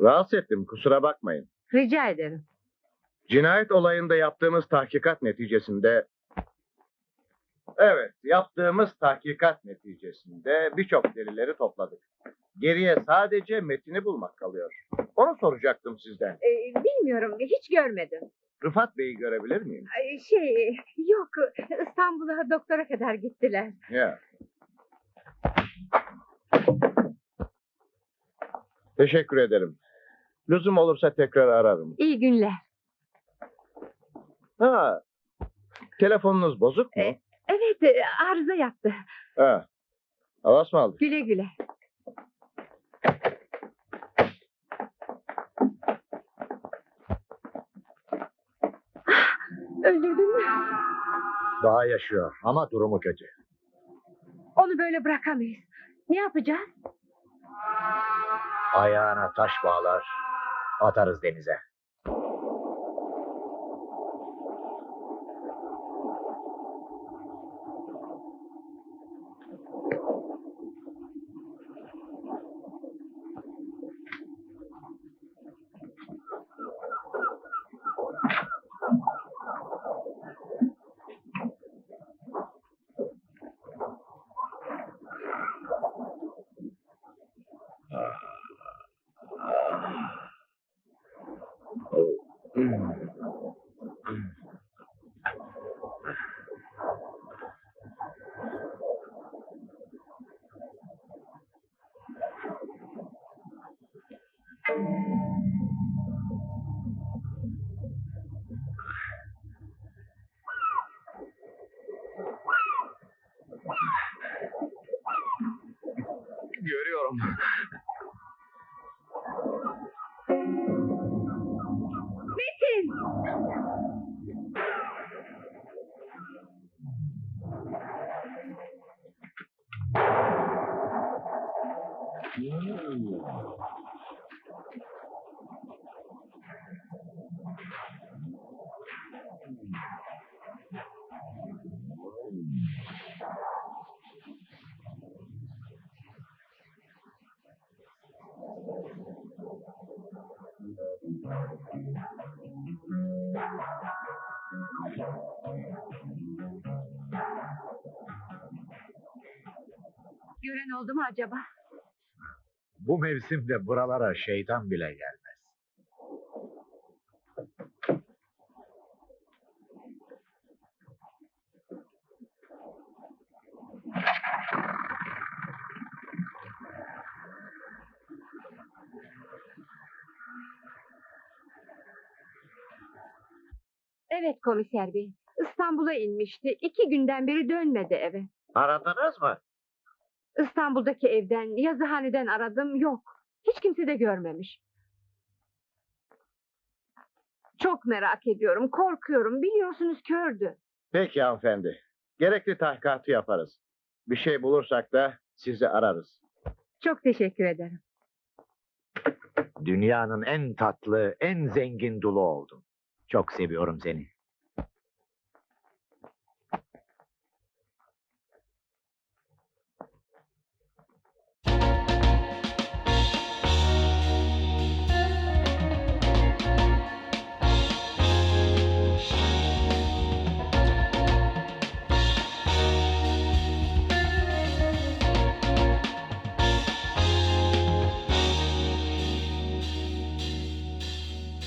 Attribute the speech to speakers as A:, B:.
A: Rahatsız ettim kusura bakmayın.
B: Rica ederim.
A: Cinayet olayında yaptığımız tahkikat neticesinde... Evet, yaptığımız tahkikat neticesinde birçok delilleri topladık. Geriye sadece metini bulmak kalıyor. Onu soracaktım sizden.
B: Ee, bilmiyorum hiç görmedim.
A: Rıfat Bey'i görebilir miyim?
B: Ay, Şey, yok. İstanbul'a doktora kadar gittiler.
A: Ya. Teşekkür ederim. Lüzum olursa tekrar ararım.
B: İyi günler.
A: Ha, telefonunuz bozuk mu?
B: E- Evet, e, arıza yaptı.
A: Ha. Havas mı aldık?
B: Güle güle. Öldürdün mü?
A: Daha yaşıyor ama durumu kötü.
B: Onu böyle bırakamayız. Ne yapacağız?
A: Ayağına taş bağlar, atarız denize.
B: Mm. Gören oldu mu acaba?
A: Bu mevsimde buralara şeytan bile gelmez.
B: Evet komiser bey. İstanbul'a inmişti. İki günden beri dönmedi eve.
A: Aradınız mı?
B: İstanbul'daki evden, yazıhaneden aradım. Yok. Hiç kimse de görmemiş. Çok merak ediyorum. Korkuyorum. Biliyorsunuz kördü.
A: Peki hanımefendi. Gerekli tahkikatı yaparız. Bir şey bulursak da sizi ararız.
B: Çok teşekkür ederim.
C: Dünyanın en tatlı, en zengin dulu oldun. Çok seviyorum seni.